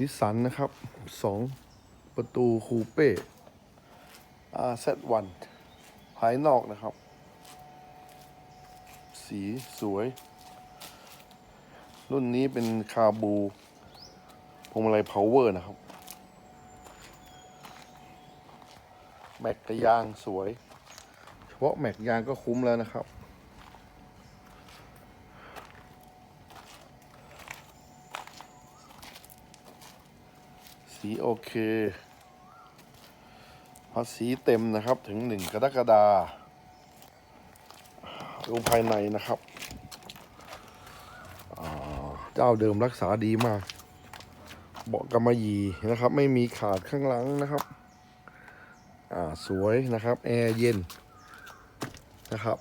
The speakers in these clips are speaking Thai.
นิสสันนะครับสองประตูคูเป้ RZ1 ภายนอกนะครับ สีสวย รุ่นนี้เป็นคาบูพวงมาลัยพาวเวอร์นะครับ แม็กกระยางสวย เฉพาะแม็กยางก็คุ้มแล้วนะครับ สีโอเค ภาษีเต็มนะครับถึงหนึ่งกรกฎาดูภายในนะครับ เจ้าเดิมรักษาดีมาก เบาะกำมะหยี่นะครับ ไม่มีขาดข้างหลังนะครับ อ่าสวยนะครับ แอร์เย็นนะครับ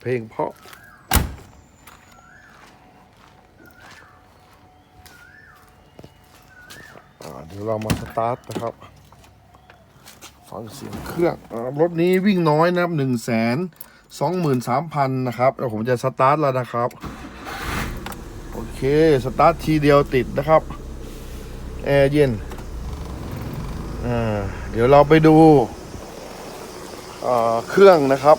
เพลงเพราะ อ่า เดี๋ยวเรามาสตาร์ทนะครับ ฟังเสียงเครื่องอรถนี้วิ่งน้อยนะครับหนึ่งแสนสองหมื่นสามพันนะครับแล้วผมจะสตาร์ทแล้วนะครับ โอเค สตาร์ททีเดียวติดนะครับ แอร์เย็นเดี๋ยวเราไปดูเครื่องนะครับ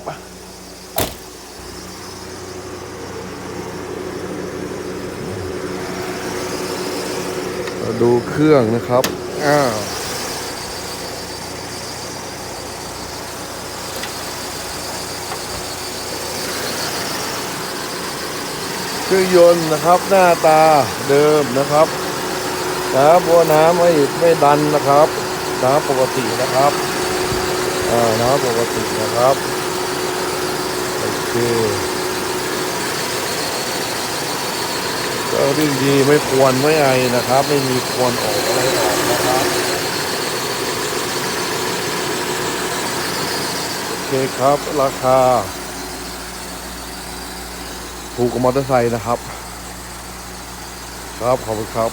ดูเครื่องนะครับ อ้าวเครื่องยนต์นะครับหน้าตาเดิมนะครับน้ำบัวน้ำไม่ไม่ดันนะครับน้ำปกตินะครับอ่าน้ำปกตินะครับโอเค ก็วิ่งดีไม่ควรไม่ไอนะครับ ไม่มีควรออกอะไรออกนะครับโอเคครับราคา ถูกกว่ามอเตอร์ไซค์นะครับ ครับขอบคุณครับ